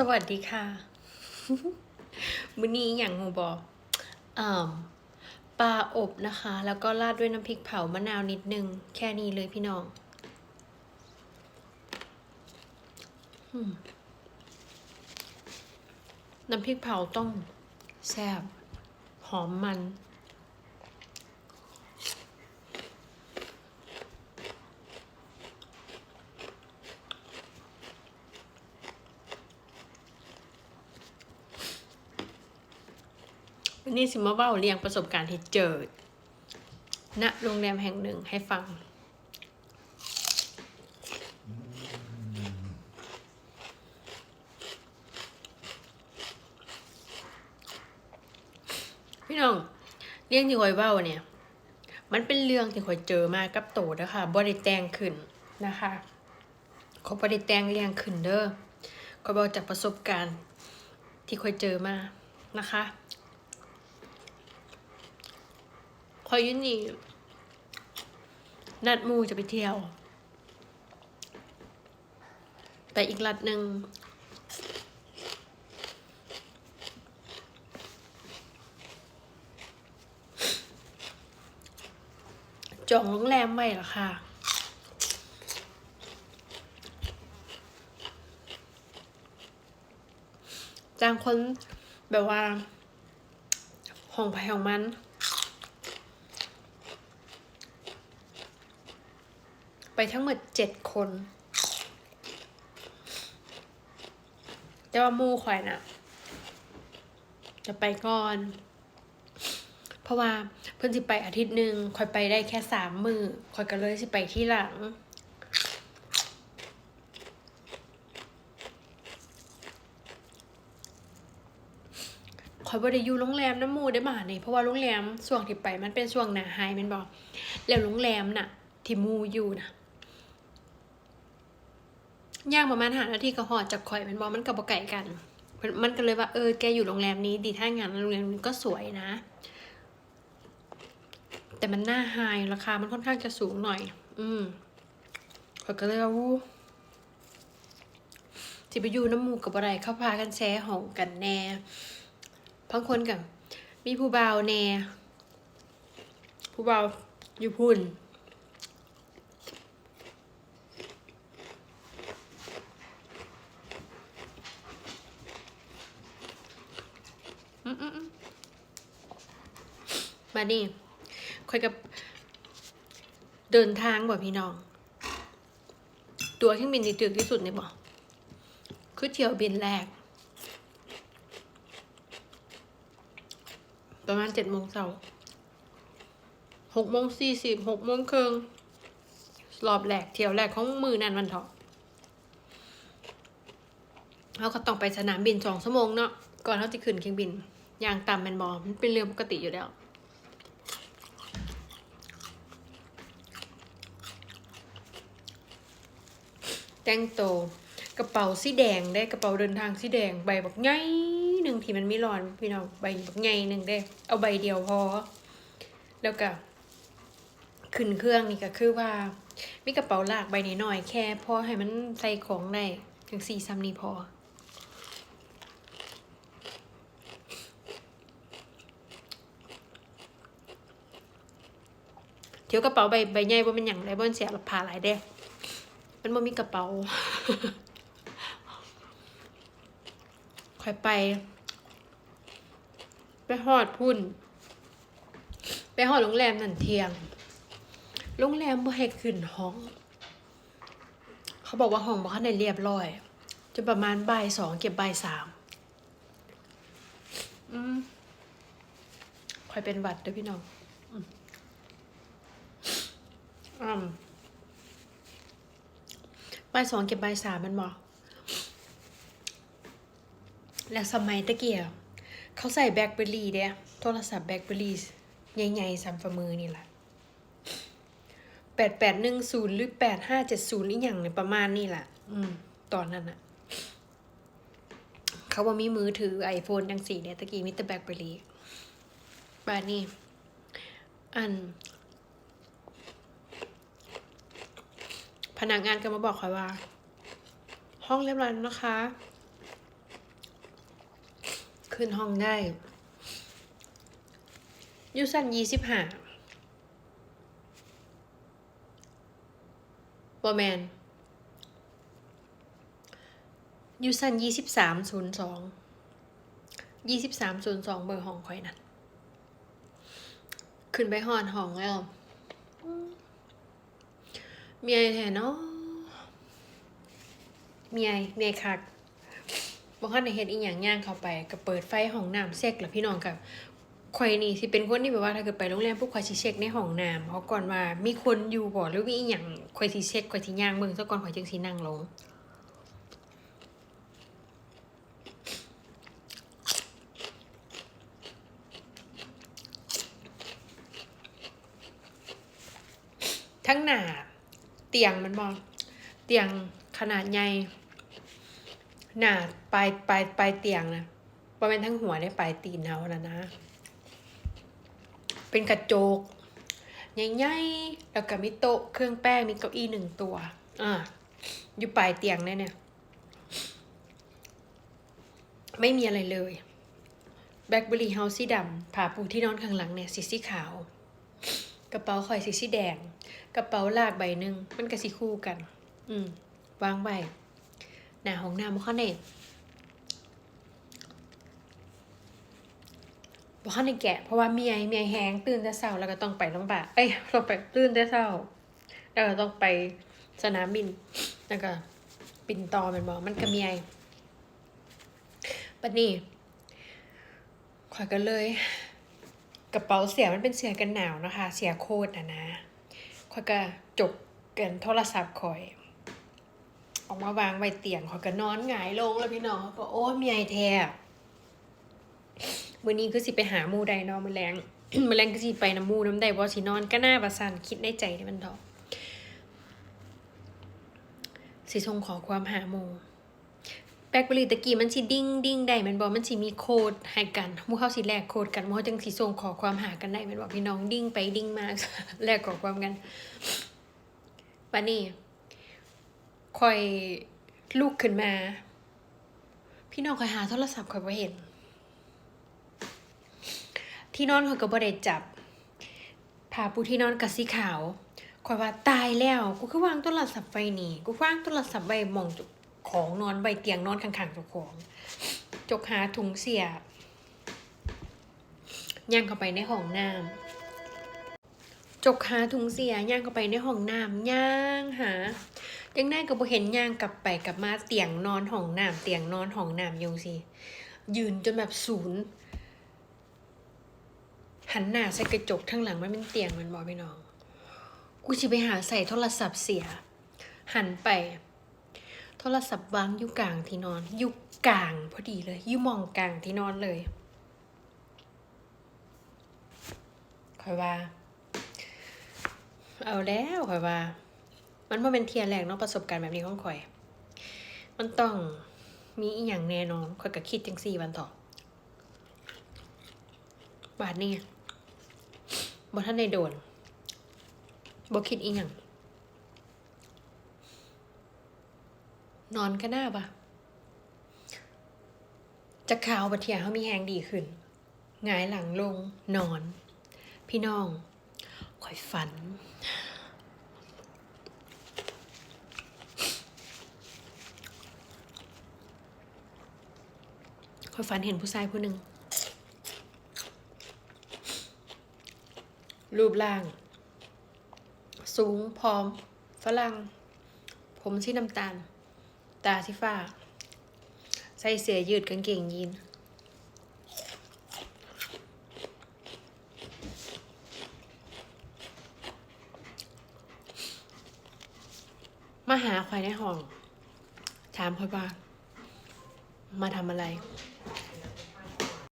สวัสดีค่ะมื้อนี้อย่างหูบอกอ่าปลาอบนะคะ แล้วก็ราดด้วยน้ำพริกเผามะนาวนิดนึง แค่นี้เลยพี่น้องน้ำพริกเผาต้องแซ่บหอมมัน วันนี้สิมาเบ้าเรียงประสบการณ์ที่เจอณโรงแรมแห่งหนึ่งให้ฟัง พี่น้องเรื่องที่คอยเบ้าเนี่ย มันเป็นเรื่องที่คอยเจอมากับโตนะคะบริแตงขึ้นนะคะเขาบริแตงเรียงขึ้นเด้อคอยบอกจากประสบการณ์ที่คอยเจอมานะคะ คอยอยุนี่นัดมูจะไปเที่ยวแต่อีกรัดหนึ่งจองโรงแรมไว้หรอค่ะ จ้างคนแบบว่า ห้องไผ่ของมัน ไปทั้งหมดเจ็ดคน แต่ว่ามูข่อยน่ะ จะไปก่อน เพราะว่าเพิ่นสิไปอาทิตย์หนึ่งข่อยไปได้แค่สามมือข่อยก็เลยสิไปที่หลังข่อยบ่ได้อยู่โรงแรมน้ำมูได้มานี่เพราะว่าโรงแรมช่วงที่ไปมันเป็นช่วงหนาไฮม่นบ่แล้วโรงแรมน่ะ ที่มูอยู่น่ะ ย่างประมาณหานาทีก็ฮอดจากข่อยแม่นบ่มันก็บ่ไกลกันมัน มันก็เลยว่าเออแกอยู่โรงแรมนี้ดีถ้างานโรงแรมนี้ก็สวยนะ แต่มันหน้าไฮราคา มันค่อนข้างจะสูงหน่อย อืมข่อยก็เลยว่าวู้สิไปอยู่น้ำมูกกับอะไรเข้าพากันแชร์ห้องกันแน่บางคนกับมีผู้บ่าวแน่ผู้บ่าวอยู่พุ่น อืมอืมอืม มาดิค่อยกับเดินทางบ่พี่น้อง ตัวเครื่องบินที่ตึกที่สุดเนี่ยบอกคือเที่ยวบินแรก ประมาณเจ็ดโมงเช้าหกโมงสี่สิบหกโมงครึ่งรอบแรกเที่ยวแรกของมือนั่นวันเถาะเขาก็ต้องไปสนามบินสองชั่วโมงเนาะก่อนเขาจะขึ้นเครื่องบินอย่างต่ำแมนบอมันเป็นเรื่องปกติอยู่แล้ว แต่งโตวกระเป๋าสีแดงได้กระเป๋าเดินทางสีแดงใบบักใหญ่หนึ่งที่มันไม่ร้อนพี่น้องใบบักใหญ่หนึ่งได้เอาใบเดียวพอ แล้วก็ขึ้นเครื่องนี่ก็คือว่า มีกระเป๋าลากใบนิดหน่อยแค่พอให้มันใส่ของได้ถึงสี่ซ้ำนี้พอเที่ยวกระเป๋าใบใบใหญ่ว่ามันอย่างไรบ่มันเสียราคาหลายเด้ มันบ่มีกระเป๋าคอยไป ไปหอดพุ่น ไปหอดโรงแรมนั่นเทียง โรงแรมบ่ให้ขึ้นห้อง เขาบอกว่าห้องบ่คันได้เรียบร้อยจนประมาณบ่ายสองเก็บบ่ายสามอืมคอยเป็นหวัดเด้อพี่น้อง อืม บสองเก็บใบสามมันบอกแล้วสมัยตะเกียบเขาใส่แบล็คเบอร์รี่เด้โทรศัพท์แบล็คเบอร์รี่ใหญ่ๆสามฝ่ามือนี่แหละแปดแปดหนึ่งศูนย์หรือแปดห้าเจ็ดศูนย์นี่อย่างเนี่ยประมาณนี่แหละอืม ตอนนั้นอะเขาว่ามีมือถือไอโฟนจังสี่เนี่ยตะกี้มิสเตอร์แบล็คเบอร์รี่บานี่อัน พนักงานก็มาบอกค่ะว่า ห้องเรียบร้อยแล้วนะคะ ขึ้นห้องได้ยูสันยี่สิบห้าบอแมนยูสันยี่สิบสามศูนย์สองยี่สิบสามศูนย์สองเบอร์ห้องคอยนั่นขึ้นไปหอนห้องแล้ว มีไอแทนเนาะมีไอมีไอคักบ่คันได้เฮ็ดอีหยังย่างเข้าไปก็เปิดไฟห้องน้ำเช็คแล้วพี่น้องกับข่อยนี่สิเป็นคนที่แบบว่าถ้าเกิดไปโรงแรมปุ๊บข่อยสิเช็คในห้องน้ำเพราะก่อนว่ามีคนอยู่บ่หรือมีอีหยังข่อยสิเช็คข่อยสิย่างเบิ่งซะก่อนข่อยจึงสินั่งลงทั้งหน้า ตียงมันบ่เตียงขนาดใหญ่หนาปลายปลายปลายเตียงนะประมาณทั้งหัวได้ปลายตีนเขานะนะ เป็นกระจกใหญ่ๆแล้วก็มีโต๊ะเครื่องแป้งมีเก้าอี้หนึ่งตัว อ่า อยู่ปลายเตียงเนี่ยเนี่ย ไม่มีอะไรเลยแบล็คเบอรี่เฮาส์สีดำผ้าปูที่นอนข้างหลังเนี่ยสีสีขาว ระเป๋าข่อยสีสีแดง กระเป๋าลากใบหนึ่งมันก็สีคู่กัน อืมวางใบหน้าห้องน้ำบ่คันได้บ่คันได้แกะเพราะว่าเมียเมียแฮงตื่นแต่เช้าแล้วก็ต้องไปโรงพยาบาลเอ้ยต้องไปตื่นแต่เช้าแล้วก็ต้องไปสนามบินแล้วก็ปินต่อมันบ่มันก็เมียบัดนี้ข่อยก็เลย กระเป๋าเสียมันเป็นเสียกันหนาวนะคะ เสียโคตรนะนะข่อยก็จกกันโทรศัพท์ขอย ออกมาวางไว้เตียงเขาก็นอนหงายลงแล้วพี่น้องเขาก็โอ้เมียแท้มื้อนี้คือสิไปหาหมู่ใดนาะมื้อแรงมือแรงคือสิไปน้ำมู่น้ำใดบ่สินอนก็น่าว่าซั่นคิดในใจนี่มันดอกสิส่งขอความหาหมู แบล็คเบอรี่ตะกี้มันสิดิ้งดิ้งได้มันบ่มันสิมีโคดให้กันมู่เขาสิแลกโคดกันมู่เขาจังสิส่งขอความหากันได้มันบ่พี่น้องดิ้งไปดิ้งมาแลกขอความกันบัดนี้คอยลุกขึ้นมา พี่น้องคอยหาโทรศัพท์คอยบ่เห็น ที่นอนคอยก็บ่ได้จับผ้าปูที่นอนกับสีขาวคอยว่าตายแล้ว กูคือวางโทรศัพท์ไว้นี่ กูวางโทรศัพท์ไว้มองจ้า ของนอนไว้เตียงนอนข้างๆเจ้าของ จกหาถุงเสียบย่างเข้าไปในห้องน้ำจกหาถุงเสียย่างเข้าไปในห้องน้ำย่างหายังได้ก็บ่เห็นย่างกลับไปกลับมาเตียงนอนห้องน้ำเตียงนอนห้องน้ำอยงสิยืนจนแบบศูนย์หันหน้าใส่กระจกทั้งหลังมันเป็นเตียงมันบอกพี่น้อง กูสิไปหาใส่โทรศัพท์เสีย หันไป โทรศัพท์วางอยู่กลางที่นอน อยู่กลางพอดีเลยอยู่มองกลางที่นอนเลยคอยว่า เอาแล้วคอยว่า มันบ่เป็นเทียแรกเนาะประสบการณ์แบบนี้ของข่อย มันต้องมีอีหยังแน่นอนข่อยก็คิดจังซี่วันต่อบาดนี้บ่ทันได้โดนบ่คิดอีหยัง นอนก็น่าปะจะข่าวบัดเทียเขามีแหงดีขึ้นหงายหลังลงนอน พี่น้องข่อยฝัน คอยฝันเห็นผู้ชายผู้หนึ่งรูปร่าง สูงพร้อม ฝรั่ง ผมสีน้ำตาล ตาที่ฝ้า ใส่เสื้อยืดกางเกงยีนมาหาควายในห้อง ถามคอยว่ามาทำอะไร